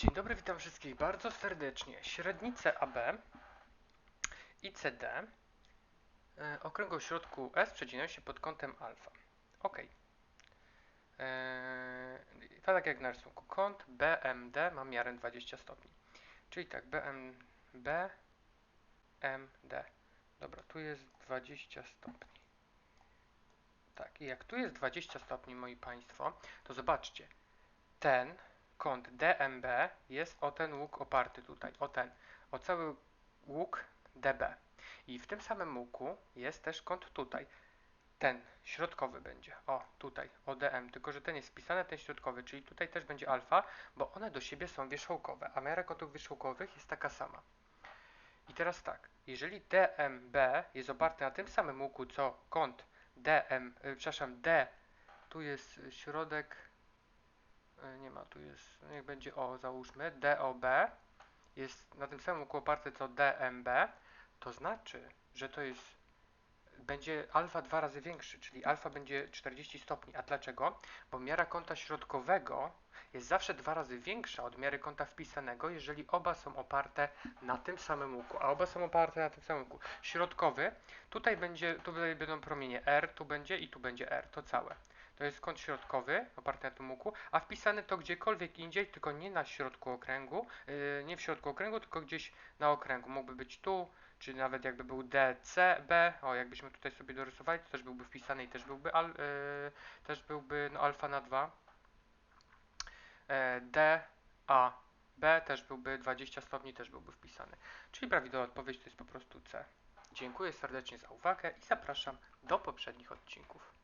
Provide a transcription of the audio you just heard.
Dzień dobry, witam wszystkich bardzo serdecznie. Średnice AB i CD e, okręgu środku S przecinają się pod kątem alfa. Ok. E, to tak jak na rysunku. Kąt BMD ma miarę 20 stopni. Czyli tak, BM, BMD. Dobra, tu jest 20 stopni. Tak, i jak tu jest 20 stopni, moi Państwo, to zobaczcie. Ten kąt DMB jest o ten łuk oparty tutaj, o ten, o cały łuk DB. I w tym samym łuku jest też kąt tutaj. Ten środkowy będzie, o tutaj, ODM, tylko że ten jest wpisany, ten środkowy, czyli tutaj też będzie alfa, bo one do siebie są wierzchołkowe, a miara kątów wierzchołkowych jest taka sama. I teraz tak, jeżeli DMB jest oparty na tym samym łuku, co kąt DM, y, przepraszam, D, tu jest środek, nie ma, tu jest, niech będzie O, załóżmy, DOB jest na tym samym oparte co DMB, to znaczy, że to jest będzie alfa dwa razy większy, czyli alfa będzie 40 stopni. A dlaczego? Bo miara kąta środkowego jest zawsze dwa razy większa od miary kąta wpisanego, jeżeli oba są oparte na tym samym łuku, a oba są oparte na tym samym łuku. Środkowy, tutaj będzie, tutaj będą promienie R, tu będzie i tu będzie R, to całe. To jest kąt środkowy, oparty na tym łuku, a wpisany to gdziekolwiek indziej, tylko nie na środku okręgu, yy, nie w środku okręgu, tylko gdzieś na okręgu. Mógłby być tu, czy nawet jakby był DCB, o jakbyśmy tutaj sobie dorysowali, to też byłby wpisany i też byłby, al, yy, też byłby no, alfa na 2. E, D, A, B też byłby 20 stopni, też byłby wpisany. Czyli prawidłowa odpowiedź to jest po prostu C. Dziękuję serdecznie za uwagę i zapraszam do poprzednich odcinków.